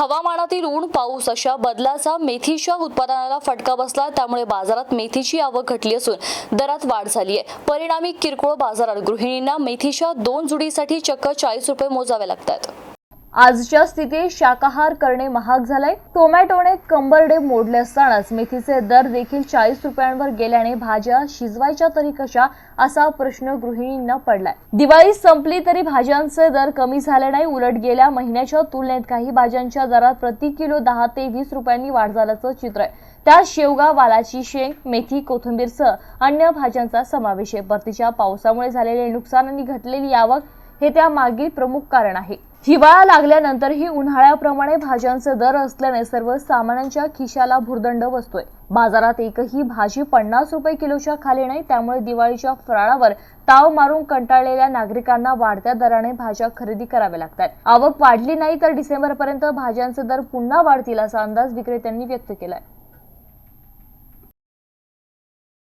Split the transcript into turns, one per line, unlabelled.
हवामानातील ऊन पाऊस अशा बदलाचा मेथीच्या उत्पादनाला फटका बसला. त्यामुळे बाजारात मेथीची आवक घटली असून दरात वाढ झाली आहे. परिणामी किरकोळ बाजारात गृहिणींना मेथीच्या दोन जुडीसाठी चक्क चाळीस रुपये मोजावे लागतात. आजच्या स्थितीत शाकाहार करणे महाग झालंय. टोमॅटोने कंबरडे मोडले असतानाच मेथीचे दर देखील चाळीस रुपयांवर गेल्याने भाज्या शिजवायच्या तरी कशा असा प्रश्न गृहिणींना पडलाय. दिवाळी संपली तरी भाज्यांचे दर कमी झाले नाही उलट गेल्या महिन्याच्या तुलनेत काही भाज्यांच्या दरात प्रति किलो दहा ते वीस रुपयांनी वाढ झाल्याचं चित्र आहे. त्यात शेवगा वालाची शेंग मेथी कोथिंबीरसह अन्य भाज्यांचा समावेश आहे. परतीच्या पावसामुळे झालेले नुकसान आणि घटलेली आवक हे त्या मागील प्रमुख कारण आहे. हिवाळा लागल्यानंतरही उन्हाळ्याप्रमाणे भाज्यांचे दर असल्याने सर्वसामान्यांच्या खिशाला भुर्दंड बसतोय. बाजारात एकही भाजी पन्नास रुपये किलोच्या खाली नाही त्यामुळे दिवाळीच्या फराळावर ताव मारून कंटाळलेल्या नागरिकांना वाढत्या दराने भाज्या खरेदी कराव्या लागतात. आवक वाढली नाही तर डिसेंबरपर्यंत भाज्यांचे दर पुन्हा वाढतील असा अंदाज विक्रेत्यांनी व्यक्त केलाय.